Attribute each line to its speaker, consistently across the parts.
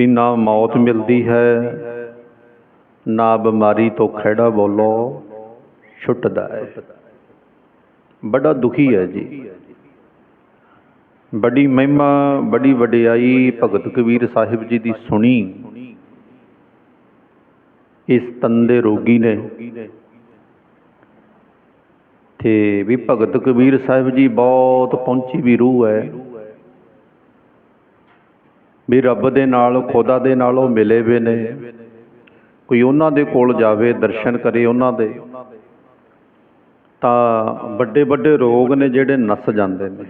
Speaker 1: ਵੀ ਨਾ ਮੌਤ ਮਿਲਦੀ ਹੈ, ਨਾ ਬਿਮਾਰੀ ਤੋਂ ਖਹਿੜਾ ਬੋਲੋ, ਛੁੱਟਦਾ ਹੈ। ਬੜਾ ਦੁਖੀ ਹੈ ਜੀ। ਬੜੀ ਮਹਿਮਾ, ਬੜੀ ਵਡਿਆਈ ਭਗਤ ਕਬੀਰ ਸਾਹਿਬ ਜੀ ਦੀ ਸੁਣੀ। ਇਸ ਤੰਦੇ ਰੋਗੀ ਨੇ ਤੇ ਵੀ ਭਗਤ ਕਬੀਰ ਸਾਹਿਬ ਜੀ ਬਹੁਤ ਪਹੁੰਚੀ ਵੀ ਰੂਹ ਹੈ। ਵੀ ਰੱਬ ਦੇ ਨਾਲ, ਖੁਦਾ ਦੇ ਨਾਲ ਉਹ ਮਿਲੇ ਵੇ ਨੇ। ਕੋਈ ਉਹਨਾਂ ਦੇ ਕੋਲ ਜਾਵੇ, ਦਰਸ਼ਨ ਕਰੇ ਉਹਨਾਂ ਦੇ। ਤਾਂ ਵੱਡੇ ਵੱਡੇ ਰੋਗ ਨੇ ਜਿਹੜੇ ਨਸ ਜਾਂਦੇ ਨੇ।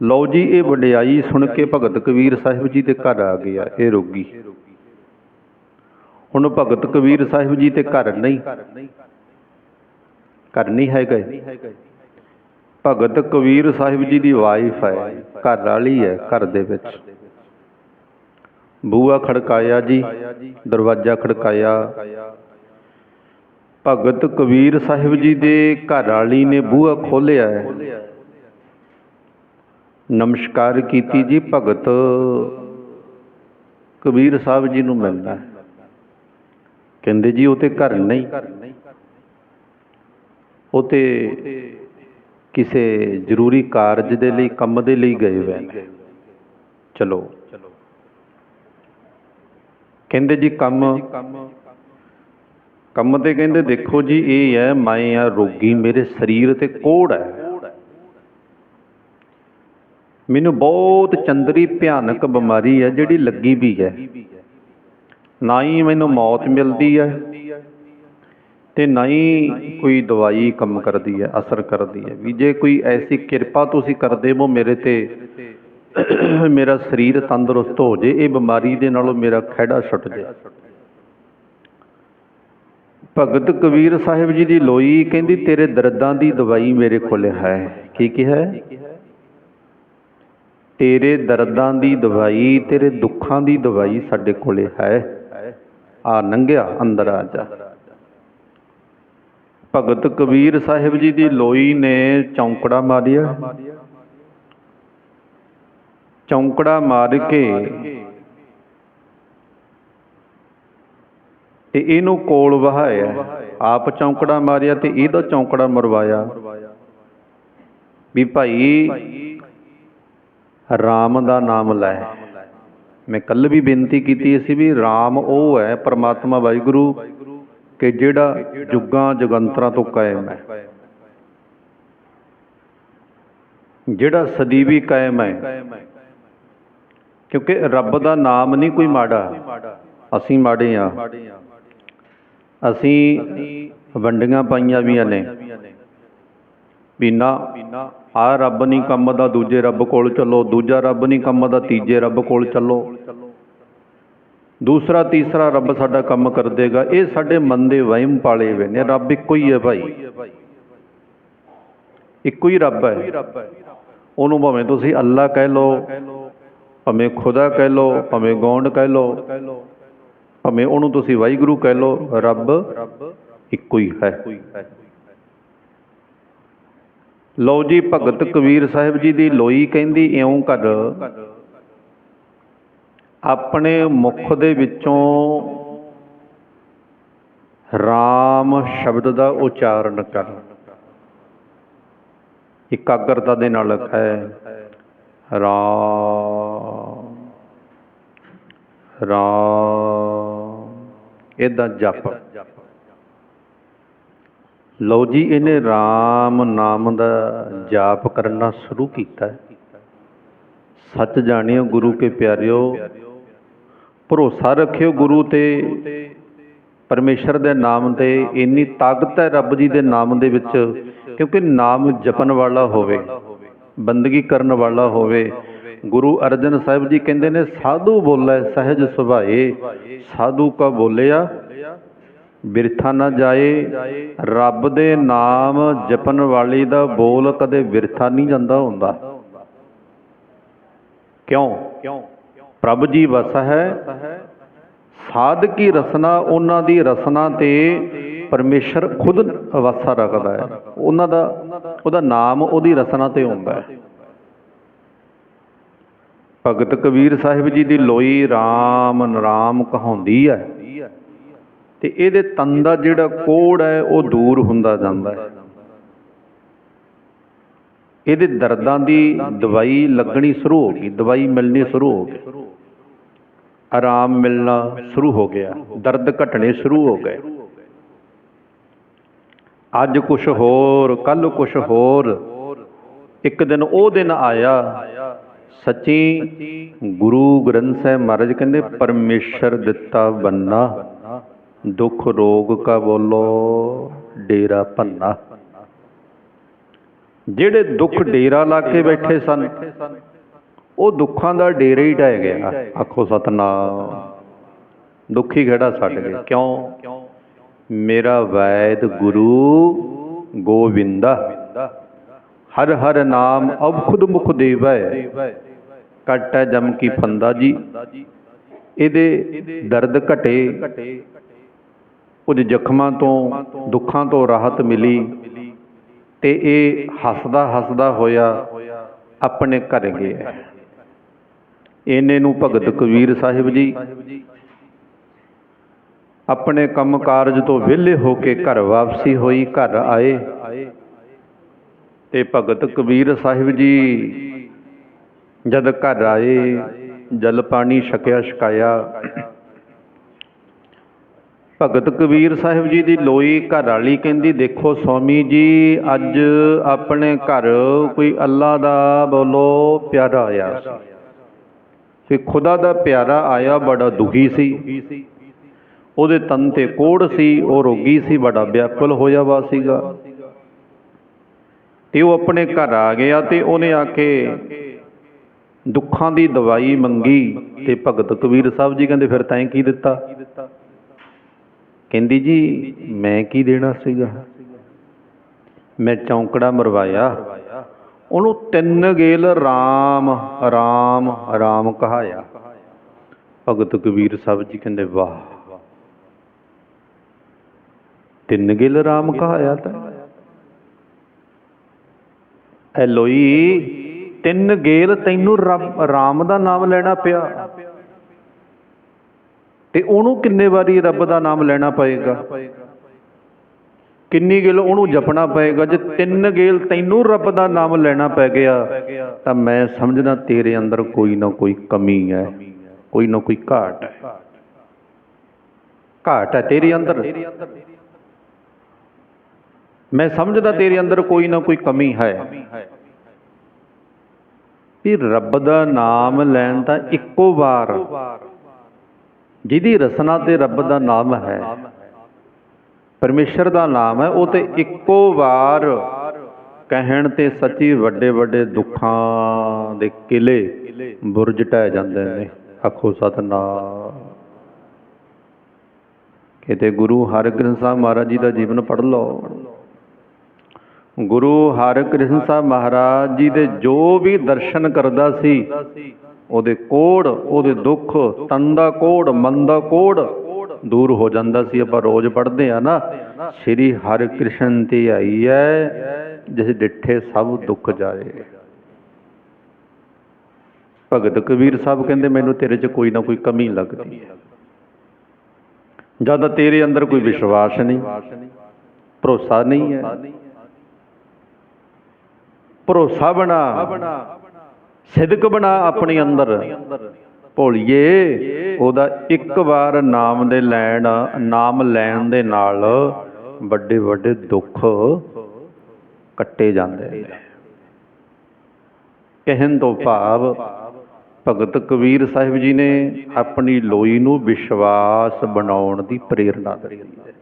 Speaker 1: ਲਓ ਜੀ, ਇਹ ਵਡਿਆਈ ਸੁਣ ਕੇ ਭਗਤ ਕਬੀਰ ਸਾਹਿਬ ਜੀ ਦੇ ਘਰ ਆ ਗਿਆ, ਇਹ ਰੋਗੀ। ਹੁਣ ਭਗਤ ਕਬੀਰ ਸਾਹਿਬ ਜੀ ਤੇ ਘਰ ਨਹੀਂ। ਘਰ ਨਹੀਂ ਹੈਗਾ। ਭਗਤ ਕਬੀਰ ਸਾਹਿਬ ਜੀ ਦੀ ਵਾਈਫ ਹੈ, ਘਰ ਵਾਲੀ ਹੈ, ਘਰ ਦੇ ਵਿੱਚ। ਬੂਆ ਖੜਕਾਇਆ ਜੀ, ਦਰਵਾਜ਼ਾ ਖੜਕਾਇਆ। ਭਗਤ ਕਬੀਰ ਸਾਹਿਬ ਜੀ ਦੇ ਘਰ ਵਾਲੀ ਨੇ ਬੂਹਾ ਖੋਲ੍ਹਿਆ ਨਮਸਕਾਰ ਕੀਤੀ ਜੀ, ਭਗਤ ਕਬੀਰ ਸਾਹਿਬ ਜੀ ਨੂੰ ਮਿਲਣਾ ਕਹਿੰਦੇ ਜੀ, ਉਹ ਤੇ ਘਰ ਨਹੀਂ। ਉਹ ਤੇ ਕਿਸੇ ਜ਼ਰੂਰੀ ਕਾਰਜ ਦੇ ਲਈ, ਕੰਮ ਦੇ ਲਈ ਗਏ ਹੋਏ ਨੇ। ਚਲੋ। ਕਹਿੰਦੇ ਜੀ, ਕੰਮ ਕੰਮ ਤੇ ਕਹਿੰਦੇ, ਦੇਖੋ ਜੀ, ਇਹ ਹੈ, ਮੈਂ ਆ ਰੋਗੀ ਮੇਰੇ ਸਰੀਰ ਤੇ ਕੋੜ ਹੈ। ਮੈਨੂੰ ਬਹੁਤ ਚੰਦਰੀ ਭਿਆਨਕ ਬਿਮਾਰੀ ਹੈ, ਜਿਹੜੀ ਲੱਗੀ ਵੀ ਹੈ। ਨਾ ਹੀ ਮੈਨੂੰ ਮੌਤ ਮਿਲਦੀ ਹੈ। ਤੇ ਨਾ ਹੀ ਕੋਈ ਦਵਾਈ ਕੰਮ ਕਰਦੀ ਹੈ, ਅਸਰ ਕਰਦੀ ਹੈ। ਵੀ ਜੇ ਕੋਈ ਐਸੀ ਕਿਰਪਾ ਤੁਸੀਂ ਕਰਦੇ ਹੋ ਮੇਰੇ ਤੇ, ਮੇਰਾ ਸਰੀਰ ਤੰਦਰੁਸਤ ਹੋ ਜੇ, ਇਹ ਬਿਮਾਰੀ ਦੇ ਨਾਲੋਂ ਮੇਰਾ ਖਹਿੜਾ ਛੁੱਟ ਜੇ। ਭਗਤ ਕਬੀਰ ਸਾਹਿਬ ਜੀ ਦੀ ਲੋਈ ਕਹਿੰਦੀ, ਤੇਰੇ ਦਰਦਾਂ ਦੀ ਦਵਾਈ ਮੇਰੇ ਕੋਲ ਹੈ। ਕੀ ਕਿਹਾ ਤੇਰੇ ਦਰਦਾਂ ਦੀ ਦਵਾਈ, ਤੇਰੇ ਦੁੱਖਾਂ ਦੀ ਦਵਾਈ ਸਾਡੇ ਕੋਲੇ ਹੈ। ਆ ਨੰਗਿਆ, ਅੰਦਰ ਆ ਜਾ। ਭਗਤ ਕਬੀਰ ਸਾਹਿਬ ਜੀ ਦੀ ਲੋਈ ਨੇ ਚੌਂਕੜਾ ਮਾਰਿਆ। ਚੌਂਕੜਾ ਮਾਰ ਕੇ ਤੇ ਇਹਨੂੰ ਕੋਲ ਵਹਾਇਆ। ਆਪ ਚੌਂਕੜਾ ਮਾਰਿਆ ਤੇ ਇਹਦਾ ਚੌਂਕੜਾ ਮਰਵਾਇਆ। ਵੀ ਭਾਈ ਰਾਮ ਦਾ ਨਾਮ ਲੈ। ਮੈਂ ਕੱਲ ਵੀ ਬੇਨਤੀ ਕੀਤੀ ਸੀ ਵੀ ਰਾਮ ਉਹ ਹੈ, ਪਰਮਾਤਮਾ ਵਾਹਿਗੁਰੂ। ਕਿ ਜਿਹੜਾ ਜੁਗਾਂ ਜਗੰਤਰਾਂ ਤੋਂ ਕਾਇਮ ਹੈ। ਜਿਹੜਾ ਸਦੀਵੀ ਕਾਇਮ ਹੈ। ਕਿਉਂਕਿ ਰੱਬ ਦਾ ਨਾਮ ਨਹੀਂ ਕੋਈ ਮਾੜਾ। ਅਸੀਂ ਮਾੜੇ ਆ ਅਸੀਂ ਵੰਡੀਆਂ ਪਾਈਆਂ ਵੀਆਂ ਨੇ। ਵੀ ਨਾ ਆ ਰੱਬ ਨਹੀਂ ਕੰਮ ਦਾ, ਦੂਜੇ ਰੱਬ ਕੋਲ ਚੱਲੋ। ਦੂਜਾ ਰੱਬ ਨਹੀਂ ਕੰਮ ਦਾ, ਤੀਜੇ ਰੱਬ ਕੋਲ ਚੱਲੋ। ਦੂਸਰਾ, ਤੀਸਰਾ ਰੱਬ ਸਾਡਾ ਕੰਮ ਕਰ ਦੇਗਾ। ਇਹ ਸਾਡੇ ਮਨ ਦੇ ਵਹਿਮ ਪਾਲੇ ਹੋਏ ਨੇ। ਰੱਬ ਇੱਕੋ ਹੀ ਹੈ ਭਾਈ। ਇੱਕੋ ਹੀ ਰੱਬ ਹੈ। ਉਹਨੂੰ ਭਾਵੇਂ ਤੁਸੀਂ ਅੱਲਾ ਕਹਿ ਲਓ, ਭਾਵੇਂ ਖੁਦਾ ਕਹਿ ਲਓ, ਭਾਵੇਂ ਗੌਂਡ ਕਹਿ ਲਓ, ਭਾਵੇਂ ਉਹਨੂੰ ਤੁਸੀਂ ਵਾਹਿਗੁਰੂ ਕਹਿ ਲਓ, ਰੱਬ ਇੱਕੋ ਹੀ ਹੈ। ਲਓ ਜੀ, ਭਗਤ ਕਬੀਰ ਸਾਹਿਬ ਜੀ ਦੀ ਲੋਈ ਕਹਿੰਦੀ, ਇਉਂ ਕਰ ਆਪਣੇ ਮੁਖ ਦੇ ਵਿੱਚੋਂ ਰਾਮ ਸ਼ਬਦ ਦਾ ਉਚਾਰਨ ਕਰ। ਇਕਾਗਰਤਾ ਦੇ ਨਾਲ ਹੈ, ਰਾਮ ਰਾਮ ਇਹਦਾ ਜਪ। ਲਓ ਜੀ, ਇਹਨੇ RAM ਨਾਮ ਦਾ ਜਾਪ ਕਰਨਾ ਸ਼ੁਰੂ ਕੀਤਾ। ਸੱਚ ਜਾਣਿਓ ਗੁਰੂ ਕੇ ਪਿਆਰਿਓ ਭਰੋਸਾ ਰੱਖਿਓ ਗੁਰੂ ਤੇ। ਪਰਮੇਸ਼ਰ ਦੇ ਨਾਮ ਤੇ ਇੰਨੀ ਤਾਕਤ ਹੈ ਰੱਬ ਜੀ ਦੇ ਨਾਮ ਦੇ ਵਿੱਚ, ਕਿਉਂਕਿ ਨਾਮ ਜਪਣ ਵਾਲਾ ਹੋਵੇ, ਬੰਦਗੀ ਕਰਨ ਵਾਲਾ ਹੋਵੇ। ਗੁਰੂ ਅਰਜਨ ਸਾਹਿਬ ਜੀ ਕਹਿੰਦੇ ਨੇ, ਸਾਧੂ ਬੋਲੇ ਸਹਿਜ ਸੁਭਾਏ, ਸਾਧੂ ਕਾ ਬੋਲਿਆ, ਬਿਰਥਾ ਨਾ ਜਾਏ। ਰੱਬ ਦੇ ਨਾਮ ਜਪਣ ਵਾਲੀ ਦਾ ਬੋਲ ਕਦੇ ਬਿਰਥਾ ਨਹੀਂ ਜਾਂਦਾ ਹੁੰਦਾ। ਕਿਉਂ? ਪ੍ਰਭ ਜੀ ਵਸ ਹੈ। ਸਾਧ ਕੀ ਰਸਨਾ, ਉਹਨਾਂ ਦੀ ਰਸਨਾ ਤੇ ਪਰਮੇਸ਼ਰ ਖੁਦ ਵਸਾ ਰੱਖਦਾ ਹੈ। ਉਹਨਾਂ ਦਾ, ਉਹਦਾ ਨਾਮ ਉਹਦੀ ਰਸਨਾ ਤੇ ਹੁੰਦਾ ਹੈ। ਭਗਤ ਕਬੀਰ ਸਾਹਿਬ ਜੀ ਦੀ ਲੋਈ RAM ਨਾਮ ਕਹਾਉਂਦੀ ਹੈ। ਤੇ ਇਹਦੇ ਤਨ ਦਾ ਜਿਹੜਾ ਕੋੜ ਹੈ, ਉਹ ਦੂਰ ਹੁੰਦਾ ਜਾਂਦਾ ਹੈ। ਇਹਦੇ ਦਰਦਾਂ ਦੀ ਦਵਾਈ ਲੱਗਣੀ ਸ਼ੁਰੂ ਹੋ ਗਈ, ਦਵਾਈ ਮਿਲਣੀ ਸ਼ੁਰੂ ਹੋ ਗਈ। ਆਰਾਮ ਮਿਲਣਾ ਸ਼ੁਰੂ ਹੋ ਗਿਆ, ਦਰਦ ਘਟਣੇ ਸ਼ੁਰੂ ਹੋ ਗਏ। ਅੱਜ ਕੁਝ ਹੋਰ ਕੱਲ ਕੁਝ ਹੋਰ, ਇੱਕ ਦਿਨ ਉਹ ਦਿਨ ਆਇਆ, ਸੱਚੀ ਗੁਰੂ ਗ੍ਰੰਥ ਸਾਹਿਬ ਮਹਾਰਾਜ ਕਹਿੰਦੇ, ਪਰਮੇਸ਼ਰ ਦਿੱਤਾ ਬੰਨਾ, ਦੁੱਖ ਰੋਗ ਕਾ ਬੋਲੋ, ਡੇਰਾ ਪੰਨਾ ਜਿਹੜੇ ਦੁੱਖ ਡੇਰਾ ਲਾ ਕੇ ਬੈਠੇ ਸਨ ਉਹ ਦੁੱਖਾਂ ਦਾ ਡੇਰਾ ਹੀ ਢਹਿ ਗਿਆ। ਆਖੋ ਸਤਨਾਮ, ਦੁੱਖੀ ਖੜਾ ਛੱਡ ਗਏ। ਕਿਉਂ? ਮੇਰਾ ਵੈਦ ਗੁਰੂ ਗੋਵਿੰਦਾ। ਹਰ ਹਰ ਨਾਮ ਅਬ ਖੁਦ ਮੁਖ ਦੇਵੈ। ਕਟੈ ਜਮ ਕੀ ਫੰਦਾ ਜੀ। ਇਹਦੇ ਦਰਦ ਘਟੇ। ਕੁਝ ਜ਼ਖਮਾਂ ਤੋਂ, ਦੁੱਖਾਂ ਤੋਂ ਰਾਹਤ ਮਿਲੀ। ਤੇ ਇਹ ਹੱਸਦਾ ਹੱਸਦਾ ਹੋਇਆ ਆਪਣੇ ਘਰ ਗਿਆ। ਇਹਨੇ ਨੂੰ ਭਗਤ ਕਬੀਰ ਸਾਹਿਬ ਜੀ ਆਪਣੇ ਕੰਮ ਕਾਰਜ ਤੋਂ ਵਿਹਲੇ ਹੋ ਕੇ ਘਰ ਵਾਪਸੀ ਹੋਈ, ਘਰ ਆਏ। ਤੇ ਭਗਤ ਕਬੀਰ ਸਾਹਿਬ ਜੀ ਜਦ ਘਰ ਆਏ, ਜਲ ਪਾਣੀ ਛਕਿਆ, ਛਕਾਇਆ। ਭਗਤ ਕਬੀਰ ਸਾਹਿਬ ਜੀ ਦੀ ਲੋਈ ਘਰ ਵਾਲੀ ਕਹਿੰਦੀ, ਦੇਖੋ ਸਵਾਮੀ ਜੀ, ਅੱਜ ਆਪਣੇ ਘਰ ਕੋਈ ਅੱਲਾ ਦਾ ਬੋਲੋ ਪਿਆਰਾ ਆਇਆ ਤੇ ਖੁਦਾ ਦਾ ਪਿਆਰਾ ਆਇਆ ਬੜਾ ਦੁਖੀ ਸੀ। ਉਹਦੇ ਤਨ ਤੇ ਕੋੜ ਸੀ, ਉਹ ਰੋਗੀ ਸੀ, ਬੜਾ ਵਿਆਕੁਲ ਹੋਇਆ ਵਾ ਸੀਗਾ। ਤੇ ਉਹ ਆਪਣੇ ਘਰ ਆ ਗਿਆ ਤੇ ਉਹਨੇ ਆ ਕੇ ਦੁੱਖਾਂ ਦੀ ਦਵਾਈ ਮੰਗੀ ਤੇ ਭਗਤ ਕਬੀਰ ਸਾਹਿਬ ਜੀ ਕਹਿੰਦੇ, ਫਿਰ ਤੈਂ ਕੀ ਦਿੱਤਾ? ਕਹਿੰਦੀ ਜੀ, ਮੈਂ ਕੀ ਦੇਣਾ ਸੀਗਾ? ਮੈਂ ਚੌਂਕੜਾ ਮਰਵਾਇਆ। ਉਹਨੂੰ ਤਿੰਨ ਗੇਲ ਰਾਮ ਰਾਮ ਰਾਮ ਕਹਾਇਆ। ਭਗਤ ਕਬੀਰ ਸਾਹਿਬ ਜੀ ਕਹਿੰਦੇ, ਵਾਹ। ਤਿੰਨ ਗੇਲ ਰਾਮ ਕਹਾਇਆ ਤਾਂ। ਐ ਲੋਈ, ਤਿੰਨ ਗੇਲ ਤੈਨੂੰ ਰੱਬ, ਰਾਮ ਦਾ ਨਾਮ ਲੈਣਾ ਪਿਆ। ਤੇ ਉਹਨੂੰ ਕਿੰਨੇ ਵਾਰੀ ਰੱਬ ਦਾ ਨਾਮ ਲੈਣਾ ਪਏਗਾ? ਕਿੰਨੀ ਗੇਲ ਉਹਨੂੰ ਜਪਣਾ ਪਏਗਾ? ਜੇ ਤਿੰਨ ਗੇਲ ਤੈਨੂੰ ਰੱਬ ਦਾ ਨਾਮ ਲੈਣਾ ਪੈ ਗਿਆ, ਤਾਂ ਮੈਂ ਸਮਝਦਾ ਤੇਰੇ ਅੰਦਰ ਕੋਈ ਨਾ ਕੋਈ ਕਮੀ ਹੈ, ਕੋਈ ਨਾ ਕੋਈ ਘਾਟ ਹੈ। ਘਾਟ ਹੈ ਤੇਰੇ ਅੰਦਰ। ਮੈਂ ਸਮਝਦਾ ਤੇਰੇ ਅੰਦਰ ਕੋਈ ਨਾ ਕੋਈ ਕਮੀ ਹੈ। ਵੀ ਰੱਬ ਦਾ ਨਾਮ ਲੈਣ ਦਾ ਇੱਕੋ ਵਾਰ, ਜਿਹਦੀ ਰਸਨਾ ਤੇ ਰੱਬ ਦਾ ਨਾਮ ਹੈ ਪਰਮੇਸ਼ਰ ਦਾ ਨਾਮ ਹੈ, ਉਹ ਤੇ ਇੱਕੋ ਵਾਰ ਕਹਿਣ ਤੇ ਸੱਚੀ ਵੱਡੇ ਵੱਡੇ ਦੁੱਖਾਂ ਦੇ ਕਿਲੇ ਬੁਰਜ ਟਹਿ ਜਾਂਦੇ ਨੇ। ਆਖੋ ਸਤਨਾਮ। ਕਿਤੇ ਗੁਰੂ ਹਰਗੋਬਿੰਦ ਸਾਹਿਬ ਮਹਾਰਾਜ ਜੀ ਦਾ ਜੀਵਨ ਪੜ੍ਹ ਲਓ। ਗੁਰੂ ਹਰਕ੍ਰਿਸ਼ਨ ਸਾਹਿਬ ਮਹਾਰਾਜ ਜੀ ਦੇ ਜੋ ਵੀ ਦਰਸ਼ਨ ਕਰਦਾ ਸੀ, ਉਹਦੇ ਕੋੜ, ਉਹਦੇ ਦੁੱਖ, ਤਨ ਦਾ ਕੋੜ, ਮਨ ਦਾ ਕੋੜ ਦੂਰ ਹੋ ਜਾਂਦਾ ਸੀ, ਆਪਾਂ ਰੋਜ਼ ਪੜ੍ਹਦੇ ਆ ਨਾ। ਸ੍ਰੀ ਹਰਿਕ੍ਰਿਸ਼ਨ ਤੇ ਆਈ ਹੈ ਜਿਸ ਡਿੱਠੇ ਸਭ ਦੁੱਖ ਜਾਏ। ਭਗਤ ਕਬੀਰ ਸਾਹਿਬ ਕਹਿੰਦੇ, ਮੈਨੂੰ ਤੇਰੇ 'ਚ ਕੋਈ ਨਾ ਕੋਈ ਕਮੀ ਲੱਗਦੀ ਹੈ। ਜਦ ਤੇਰੇ ਅੰਦਰ ਕੋਈ ਵਿਸ਼ਵਾਸ ਨਹੀਂ, ਭਰੋਸਾ ਨਹੀਂ ਹੈ। ਭਰੋਸਾ ਬਣਾ, ਸਿਦਕ ਬਣਾ ਆਪਣੇ ਅੰਦਰ। ਭੋਲੀਏ, ਉਹਦਾ ਇੱਕ ਵਾਰ ਨਾਮ ਦੇ ਲੈਣ, ਨਾਮ ਲੈਣ ਦੇ ਨਾਲ ਵੱਡੇ ਵੱਡੇ ਦੁੱਖ ਕੱਟੇ ਜਾਂਦੇ ਨੇ। ਕਹਿਣ ਤੋਂ ਭਾਵ ਭਗਤ ਕਬੀਰ ਸਾਹਿਬ ਜੀ ਨੇ ਆਪਣੀ ਲੋਈ ਨੂੰ ਵਿਸ਼ਵਾਸ ਬਣਾਉਣ ਦੀ ਪ੍ਰੇਰਣਾ ਦਿੱਤੀ। ਹੈ